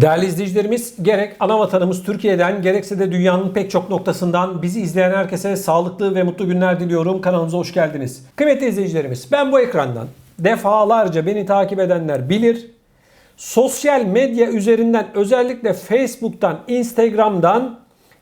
Değerli izleyicilerimiz, gerek ana vatanımız Türkiye'den gerekse de dünyanın pek çok noktasından bizi izleyen herkese sağlıklı ve mutlu günler diliyorum. Kanalımıza hoş geldiniz. Kıymetli izleyicilerimiz, ben bu ekrandan defalarca beni takip edenler bilir. Sosyal medya üzerinden özellikle Facebook'tan, Instagram'dan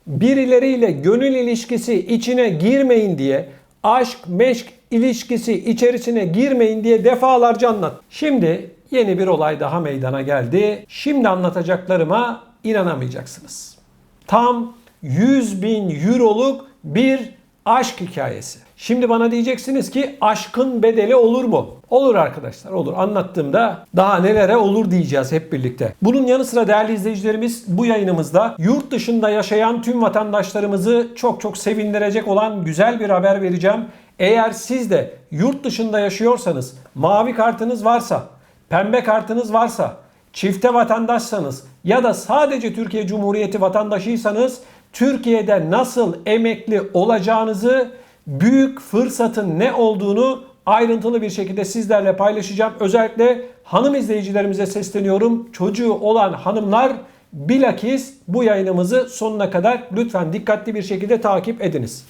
birileriyle gönül ilişkisi içine girmeyin diye aşk meşk ilişkisi içerisine girmeyin diye defalarca anlat. Şimdi yeni bir olay daha meydana geldi. Şimdi anlatacaklarıma inanamayacaksınız. Tam 100 bin euroluk bir aşk hikayesi. Şimdi bana diyeceksiniz ki aşkın bedeli olur mu? Olur arkadaşlar olur. Anlattığımda daha nelere olur diyeceğiz hep birlikte. Bunun yanı sıra değerli izleyicilerimiz bu yayınımızda yurt dışında yaşayan tüm vatandaşlarımızı çok çok sevindirecek olan güzel bir haber vereceğim. Eğer siz de yurt dışında yaşıyorsanız, mavi kartınız varsa, pembe kartınız varsa, çifte vatandaşsanız ya da sadece Türkiye Cumhuriyeti vatandaşıysanız Türkiye'de nasıl emekli olacağınızı büyük fırsatın ne olduğunu ayrıntılı bir şekilde sizlerle paylaşacağım. Özellikle hanım izleyicilerimize sesleniyorum. Çocuğu olan hanımlar bilakis bu yayınımızı sonuna kadar lütfen dikkatli bir şekilde takip ediniz.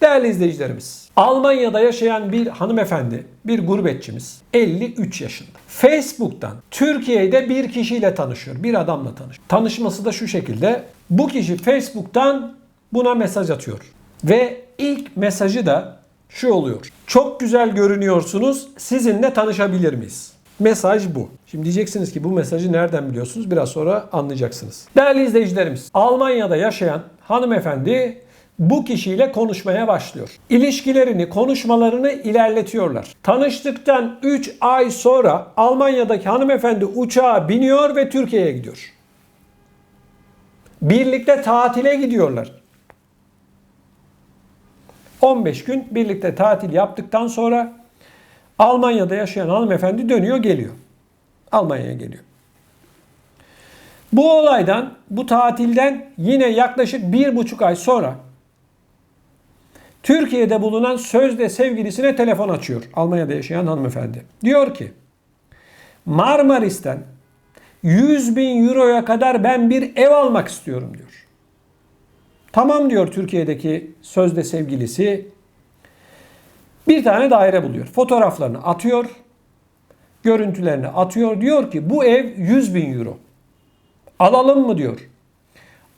Değerli izleyicilerimiz, Almanya'da yaşayan bir hanımefendi, bir gurbetçimiz, 53 yaşında. Facebook'tan Türkiye'de bir kişiyle tanışıyor, bir adamla tanışıyor. Tanışması da şu şekilde, bu kişi Facebook'tan buna mesaj atıyor. Ve ilk mesajı da şu oluyor. Çok güzel görünüyorsunuz, sizinle tanışabilir miyiz? Mesaj bu. Şimdi diyeceksiniz ki bu mesajı nereden biliyorsunuz? Biraz sonra anlayacaksınız. Değerli izleyicilerimiz, Almanya'da yaşayan hanımefendi bu kişiyle konuşmaya başlıyor. İlişkilerini, konuşmalarını ilerletiyorlar. Tanıştıktan 3 ay sonra Almanya'daki hanımefendi uçağa biniyor ve Türkiye'ye gidiyor. Birlikte tatile gidiyorlar. 15 gün birlikte tatil yaptıktan sonra Almanya'da yaşayan hanımefendi dönüyor geliyor. Almanya'ya geliyor. Bu olaydan, bu tatilden yine yaklaşık bir buçuk ay sonra Türkiye'de bulunan sözde sevgilisine telefon açıyor. Almanya'da yaşayan hanımefendi. Diyor ki Marmaris'ten 100 bin euroya kadar ben bir ev almak istiyorum diyor. Tamam diyor Türkiye'deki sözde sevgilisi. Bir tane daire buluyor. Fotoğraflarını atıyor. Görüntülerini atıyor. Diyor ki bu ev 100 bin euro. Alalım mı diyor.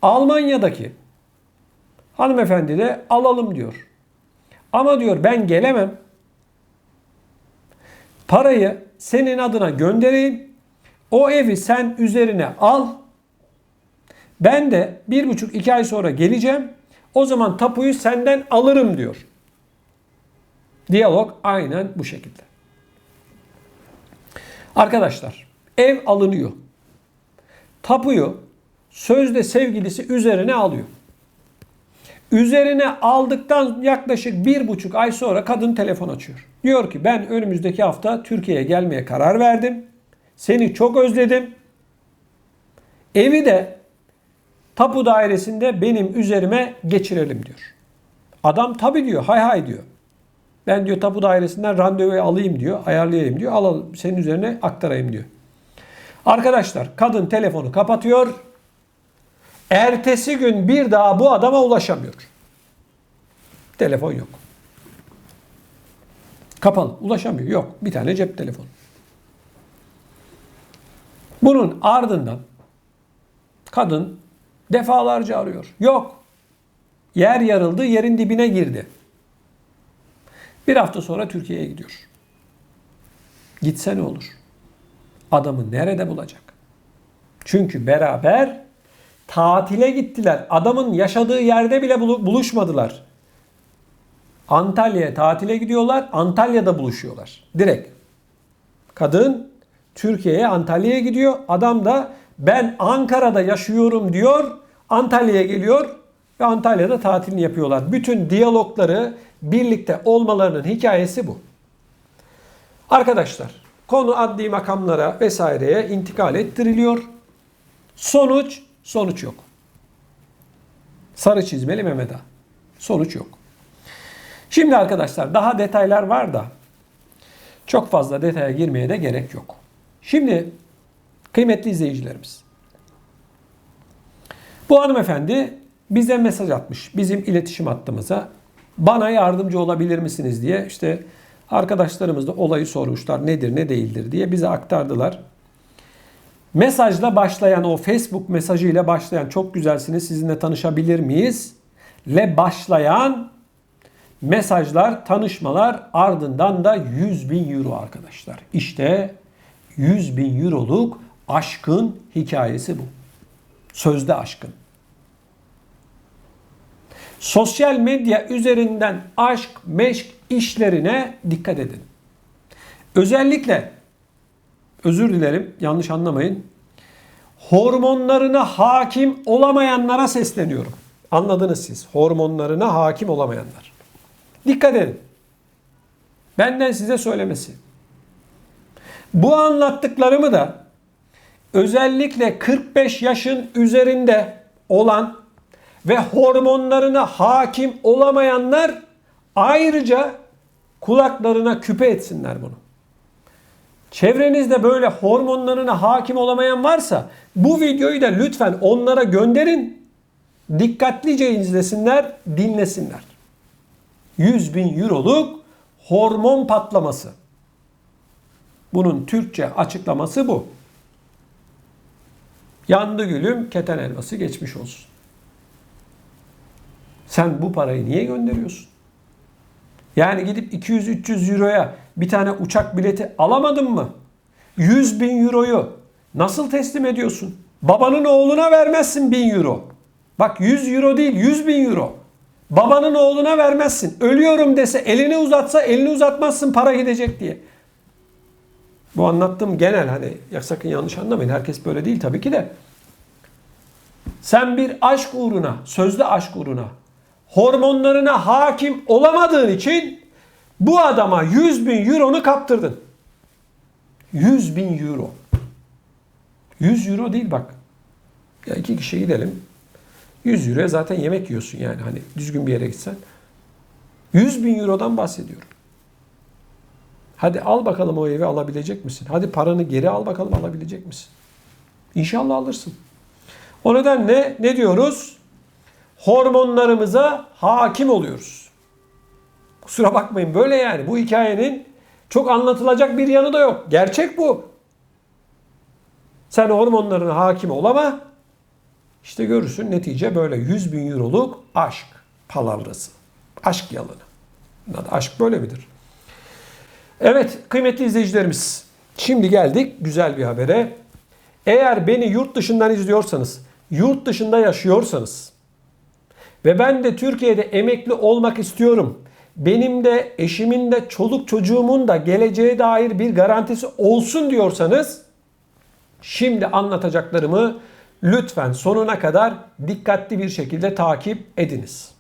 Almanya'daki hanımefendi de alalım diyor. Ama diyor ben gelemem. Parayı senin adına göndereyim. O evi sen üzerine al. Ben de bir buçuk iki ay sonra geleceğim. O zaman tapuyu senden alırım diyor. Diyalog aynen bu şekilde. Arkadaşlar ev alınıyor. Tapuyu sözde sevgilisi üzerine alıyor. Üzerine aldıktan yaklaşık bir buçuk ay sonra kadın telefon açıyor. Diyor ki ben önümüzdeki hafta Türkiye'ye gelmeye karar verdim. Seni çok özledim. Evi de tapu dairesinde benim üzerime geçirelim diyor. Adam tabi diyor hay hay diyor. Ben diyor tapu dairesinden randevu alayım diyor ayarlayayım diyor. Alalım senin üzerine aktarayım diyor. Arkadaşlar kadın telefonu kapatıyor. Ertesi gün bir daha bu adama ulaşamıyor. Telefon yok. Kapalı. Ulaşamıyor. Yok. Bir tane cep telefonu. Bunun ardından kadın defalarca arıyor. Yok. Yer yarıldı, yerin dibine girdi. Bir hafta sonra Türkiye'ye gidiyor. Gitse ne olur? Adamı nerede bulacak? Çünkü beraber tatile gittiler. Adamın yaşadığı yerde bile buluşmadılar. Antalya'ya tatile gidiyorlar. Antalya'da buluşuyorlar. Direkt. Kadın Türkiye'ye Antalya'ya gidiyor. Adam da ben Ankara'da yaşıyorum diyor. Antalya'ya geliyor ve Antalya'da tatilini yapıyorlar. Bütün diyalogları birlikte olmalarının hikayesi bu. Arkadaşlar konu adli makamlara vesaireye intikal ettiriliyor. Sonuç Sonuç yok. Sarı çizmeli Mehmet Ağa. Sonuç yok. Şimdi arkadaşlar daha detaylar var da Çok fazla detaya girmeye de gerek yok. Şimdi kıymetli izleyicilerimiz. Bu hanımefendi bize mesaj atmış. Bizim iletişim hattımıza. Bana yardımcı olabilir misiniz diye işte arkadaşlarımız da olayı sormuşlar. Nedir ne değildir diye bize aktardılar. Mesajla başlayan o Facebook mesajıyla başlayan çok güzelsiniz sizinle tanışabilir miyiz? Le başlayan mesajlar, tanışmalar ardından da 100 bin euro arkadaşlar. İşte 100 bin euroluk aşkın hikayesi bu. Sözde aşkın. Sosyal medya üzerinden aşk, meşk işlerine dikkat edin. Özellikle özür dilerim yanlış anlamayın. Hormonlarına hakim olamayanlara sesleniyorum. Anladınız siz. Hormonlarına hakim olamayanlar. Dikkat edin. Benden size söylemesi. Bu anlattıklarımı da özellikle 45 yaşın üzerinde olan ve hormonlarına hakim olamayanlar ayrıca kulaklarına küpe etsinler bunu. Çevrenizde böyle hormonlarına hakim olamayan varsa bu videoyu da lütfen onlara gönderin. Dikkatlice izlesinler, dinlesinler. 100 bin euroluk hormon patlaması. Bunun Türkçe açıklaması bu. Yandı gülüm keten elması geçmiş olsun. Sen bu parayı niye gönderiyorsun? Yani gidip 200-300 euroya bir tane uçak bileti alamadın mı? 100 bin euroyu nasıl teslim ediyorsun? Babanın oğluna vermezsin 1000 euro. Bak 100 euro değil 100 bin euro. Babanın oğluna vermezsin. Ölüyorum dese elini uzatsa elini uzatmazsın para gidecek diye. Bu anlattığım genel hani ya sakın yanlış anlamayın. Herkes böyle değil tabii ki de. Sen bir aşk uğruna, sözde aşk uğruna hormonlarına hakim olamadığın için bu adama 100 bin euronu kaptırdın. 100 bin euro. 100 euro değil bak. Ya iki kişi gidelim. 100 euroya zaten yemek yiyorsun yani. Hani düzgün bir yere gitsen. 100 bin eurodan bahsediyorum. Hadi al bakalım o evi alabilecek misin? Hadi paranı geri al bakalım alabilecek misin? İnşallah alırsın. O nedenle ne diyoruz? Hormonlarımıza hakim oluyoruz. Kusura bakmayın böyle yani. Bu hikayenin çok anlatılacak bir yanı da yok. Gerçek bu. Sen hormonlarına hakim olama. İşte görürsün netice böyle 100 bin euroluk aşk palavrası. Aşk yalanı. Aşk böyle midir? Evet kıymetli izleyicilerimiz. Şimdi geldik güzel bir habere. Eğer beni yurt dışından izliyorsanız, yurt dışında yaşıyorsanız ve ben de Türkiye'de emekli olmak istiyorum. Benim de eşimin de çoluk çocuğumun da geleceğe dair bir garantisi olsun diyorsanız şimdi anlatacaklarımı lütfen sonuna kadar dikkatli bir şekilde takip ediniz.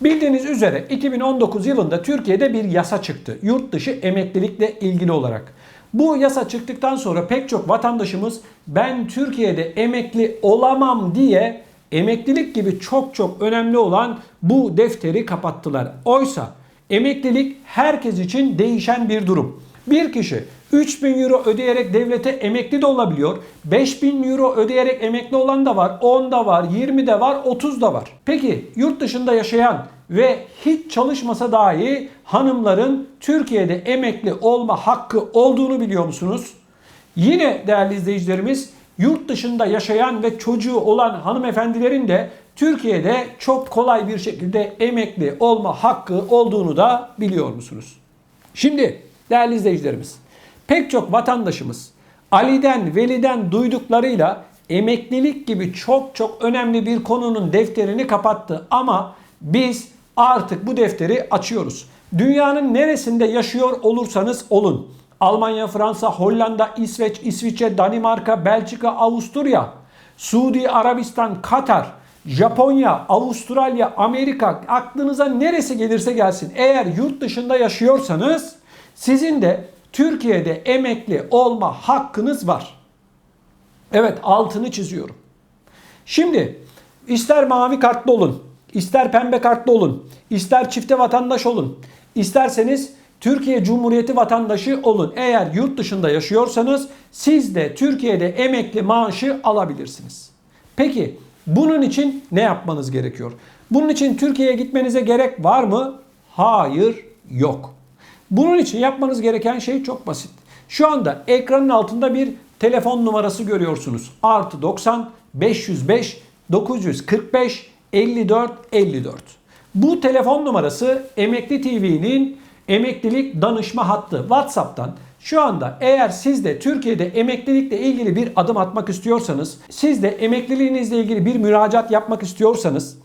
Bildiğiniz üzere 2019 yılında Türkiye'de bir yasa çıktı. Yurt dışı emeklilikle ilgili olarak. Bu yasa çıktıktan sonra pek çok vatandaşımız ben Türkiye'de emekli olamam diye emeklilik gibi çok çok önemli olan bu defteri kapattılar. Oysa emeklilik herkes için değişen bir durum. Bir kişi 3000 euro ödeyerek devlete emekli de olabiliyor. 5000 euro ödeyerek emekli olan da var. 10 da var, 20 de var, 30 da var. Peki yurt dışında yaşayan ve hiç çalışmasa dahi hanımların Türkiye'de emekli olma hakkı olduğunu biliyor musunuz? Yine değerli izleyicilerimiz yurt dışında yaşayan ve çocuğu olan hanımefendilerin de Türkiye'de çok kolay bir şekilde emekli olma hakkı olduğunu da biliyor musunuz? Şimdi değerli izleyicilerimiz pek çok vatandaşımız Ali'den, Veli'den duyduklarıyla emeklilik gibi çok çok önemli bir konunun defterini kapattı ama biz artık bu defteri açıyoruz. Dünyanın neresinde yaşıyor olursanız olun. Almanya, Fransa, Hollanda, İsveç, İsviçre, Danimarka, Belçika, Avusturya, Suudi Arabistan, Katar, Japonya, Avustralya, Amerika aklınıza neresi gelirse gelsin. Eğer yurt dışında yaşıyorsanız sizin de Türkiye'de emekli olma hakkınız var. Evet altını çiziyorum. Şimdi ister mavi kartlı olun, ister pembe kartlı olun, ister çifte vatandaş olun, isterseniz Türkiye Cumhuriyeti vatandaşı olun. Eğer yurt dışında yaşıyorsanız siz de Türkiye'de emekli maaşı alabilirsiniz. Peki bunun için ne yapmanız gerekiyor? Bunun için Türkiye'ye gitmenize gerek var mı? Hayır, yok. Bunun için yapmanız gereken şey çok basit. Şu anda ekranın altında bir telefon numarası görüyorsunuz. Artı 90 505 945 54 54. Bu telefon numarası Emekli TV'nin emeklilik danışma hattı WhatsApp'tan şu anda eğer siz de Türkiye'de emeklilikle ilgili bir adım atmak istiyorsanız, siz de emekliliğinizle ilgili bir müracaat yapmak istiyorsanız,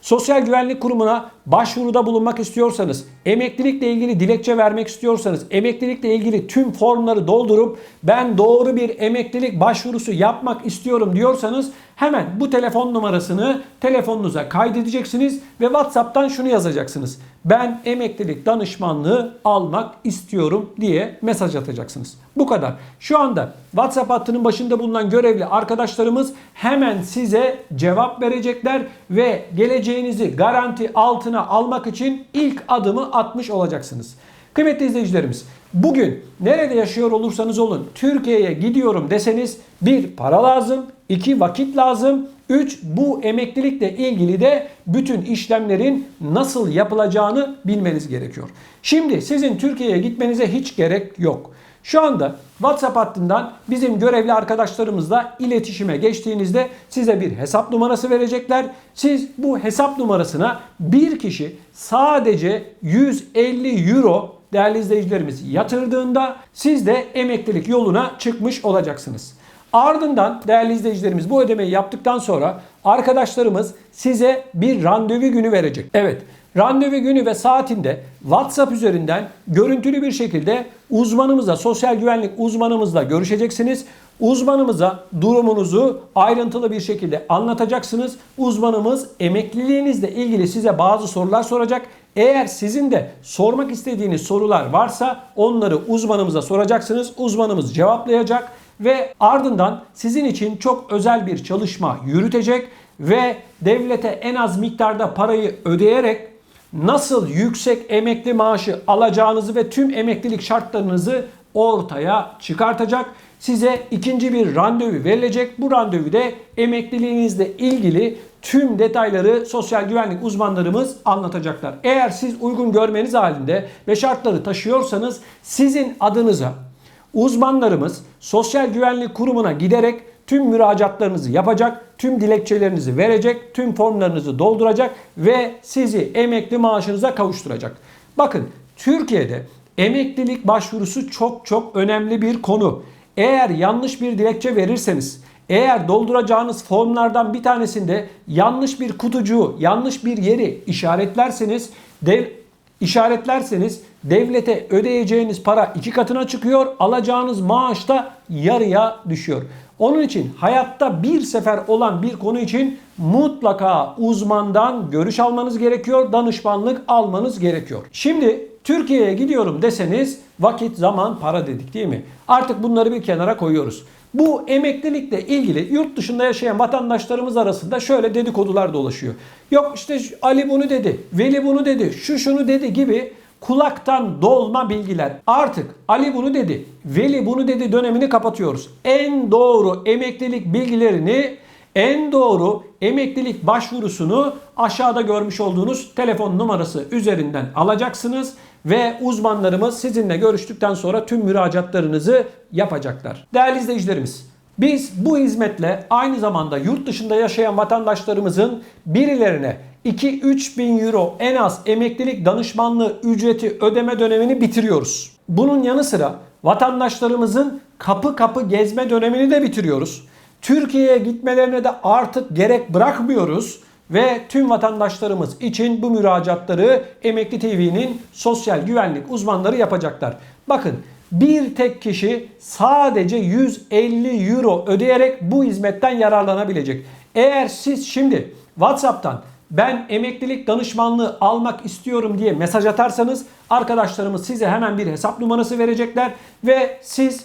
Sosyal Güvenlik Kurumu'na başvuruda bulunmak istiyorsanız, emeklilikle ilgili dilekçe vermek istiyorsanız, emeklilikle ilgili tüm formları doldurup ben doğru bir emeklilik başvurusu yapmak istiyorum diyorsanız hemen bu telefon numarasını telefonunuza kaydedeceksiniz ve WhatsApp'tan şunu yazacaksınız. Ben emeklilik danışmanlığı almak istiyorum diye mesaj atacaksınız. Bu kadar. Şu anda WhatsApp hattının başında bulunan görevli arkadaşlarımız hemen size cevap verecekler ve geleceğinizi garanti altına almak için ilk adımı atmış olacaksınız. Kıymetli izleyicilerimiz, bugün nerede yaşıyor olursanız olun Türkiye'ye gidiyorum deseniz bir para lazım, iki vakit lazım, üç bu emeklilikle ilgili de bütün işlemlerin nasıl yapılacağını bilmeniz gerekiyor. Şimdi sizin Türkiye'ye gitmenize hiç gerek yok. Şu anda WhatsApp hattından bizim görevli arkadaşlarımızla iletişime geçtiğinizde size bir hesap numarası verecekler. Siz bu hesap numarasına bir kişi sadece 150 euro değerli izleyicilerimiz yatırdığında siz de emeklilik yoluna çıkmış olacaksınız. Ardından değerli izleyicilerimiz bu ödemeyi yaptıktan sonra arkadaşlarımız size bir randevu günü verecek. Evet randevu günü ve saatinde WhatsApp üzerinden görüntülü bir şekilde uzmanımızla, sosyal güvenlik uzmanımızla görüşeceksiniz. Uzmanımıza durumunuzu ayrıntılı bir şekilde anlatacaksınız. Uzmanımız emekliliğinizle ilgili size bazı sorular soracak. Eğer sizin de sormak istediğiniz sorular varsa onları uzmanımıza soracaksınız. Uzmanımız cevaplayacak ve ardından sizin için çok özel bir çalışma yürütecek ve devlete en az miktarda parayı ödeyerek nasıl yüksek emekli maaşı alacağınızı ve tüm emeklilik şartlarınızı ortaya çıkartacak. Size ikinci bir randevu verilecek. Bu randevuda emekliliğinizle ilgili tüm detayları sosyal güvenlik uzmanlarımız anlatacaklar. Eğer siz uygun görmeniz halinde ve şartları taşıyorsanız sizin adınıza uzmanlarımız Sosyal Güvenlik Kurumu'na giderek tüm müracaatlarınızı yapacak, tüm dilekçelerinizi verecek, tüm formlarınızı dolduracak ve sizi emekli maaşınıza kavuşturacak. Bakın Türkiye'de emeklilik başvurusu çok çok önemli bir konu. Eğer yanlış bir dilekçe verirseniz, eğer dolduracağınız formlardan bir tanesinde yanlış bir kutucuğu, yanlış bir yeri işaretlerseniz dev, işaretlerseniz devlete ödeyeceğiniz para iki katına çıkıyor, alacağınız maaş da yarıya düşüyor. Onun için hayatta bir sefer olan bir konu için mutlaka uzmandan görüş almanız gerekiyor, danışmanlık almanız gerekiyor. Şimdi Türkiye'ye gidiyorum deseniz vakit, zaman, para dedik değil mi? Artık bunları bir kenara koyuyoruz. Bu emeklilikle ilgili yurt dışında yaşayan vatandaşlarımız arasında şöyle dedikodular dolaşıyor. Yok işte Ali bunu dedi, Veli bunu dedi, şu şunu dedi gibi kulaktan dolma bilgiler. Artık Ali bunu dedi, Veli bunu dedi dönemini kapatıyoruz. En doğru emeklilik bilgilerini en doğru emeklilik başvurusunu aşağıda görmüş olduğunuz telefon numarası üzerinden alacaksınız ve uzmanlarımız sizinle görüştükten sonra tüm müracaatlarınızı yapacaklar. Değerli izleyicilerimiz, biz bu hizmetle aynı zamanda yurt dışında yaşayan vatandaşlarımızın birilerine 2-3 bin euro en az emeklilik danışmanlığı ücreti ödeme dönemini bitiriyoruz. Bunun yanı sıra vatandaşlarımızın kapı kapı gezme dönemini de bitiriyoruz. Türkiye'ye gitmelerine de artık gerek bırakmıyoruz ve tüm vatandaşlarımız için bu müracaatları Emekli TV'nin sosyal güvenlik uzmanları yapacaklar. Bakın bir tek kişi sadece 150 euro ödeyerek bu hizmetten yararlanabilecek. Eğer siz şimdi WhatsApp'tan ben emeklilik danışmanlığı almak istiyorum diye mesaj atarsanız arkadaşlarımız size hemen bir hesap numarası verecekler ve siz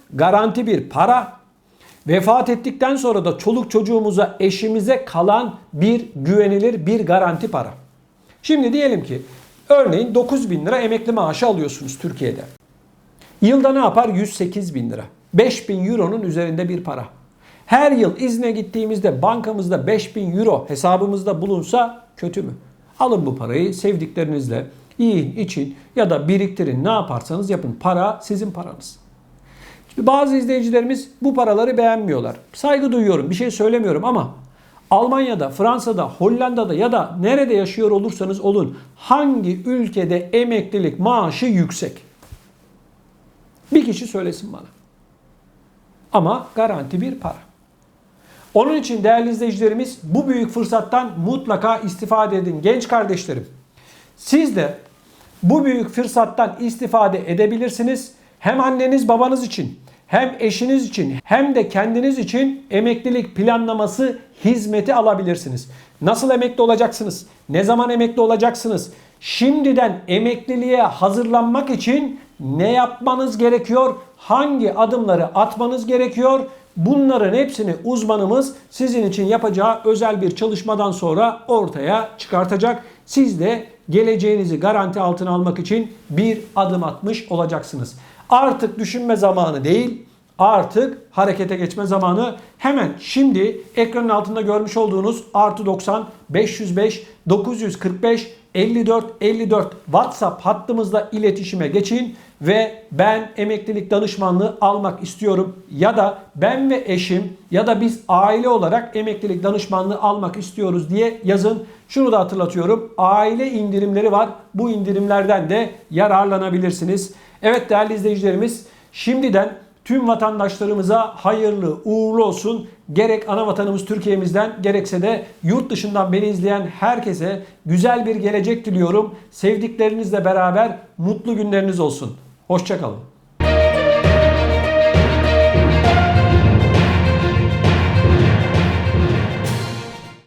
garanti bir para. Vefat ettikten sonra da çoluk çocuğumuza, eşimize kalan bir güvenilir bir garanti para. Şimdi diyelim ki örneğin 9 bin lira emekli maaşı alıyorsunuz Türkiye'de. Yılda ne yapar? 108 bin lira. 5 bin euronun üzerinde bir para. Her yıl izne gittiğimizde bankamızda 5 bin euro hesabımızda bulunsa kötü mü? Alın bu parayı sevdiklerinizle yiyin, için ya da biriktirin. Ne yaparsanız yapın. Para sizin paranız. Bazı izleyicilerimiz bu paraları beğenmiyorlar. Saygı duyuyorum. Bir şey söylemiyorum ama Almanya'da, Fransa'da, Hollanda'da ya da nerede yaşıyor olursanız olun hangi ülkede emeklilik maaşı yüksek? Bir kişi söylesin bana. Ama garanti bir para. Onun için değerli izleyicilerimiz bu büyük fırsattan mutlaka istifade edin. Genç kardeşlerim siz de bu büyük fırsattan istifade edebilirsiniz. Hem anneniz babanız için hem eşiniz için hem de kendiniz için emeklilik planlaması hizmeti alabilirsiniz. Nasıl emekli olacaksınız? Ne zaman emekli olacaksınız? Şimdiden emekliliğe hazırlanmak için ne yapmanız gerekiyor? Hangi adımları atmanız gerekiyor? Bunların hepsini uzmanımız sizin için yapacağı özel bir çalışmadan sonra ortaya çıkartacak. Siz de geleceğinizi garanti altına almak için bir adım atmış olacaksınız. Artık düşünme zamanı değil, artık harekete geçme zamanı. Hemen şimdi ekranın altında görmüş olduğunuz artı 90 505 945 54 54 WhatsApp hattımızla iletişime geçin ve ben emeklilik danışmanlığı almak istiyorum ya da ben ve eşim ya da biz aile olarak emeklilik danışmanlığı almak istiyoruz diye yazın. Şunu da hatırlatıyorum. Aile indirimleri var. Bu indirimlerden de yararlanabilirsiniz. Evet değerli izleyicilerimiz şimdiden tüm vatandaşlarımıza hayırlı uğurlu olsun. Gerek ana vatanımız Türkiye'mizden gerekse de yurt dışından beni izleyen herkese güzel bir gelecek diliyorum. Sevdiklerinizle beraber mutlu günleriniz olsun. Hoşçakalın.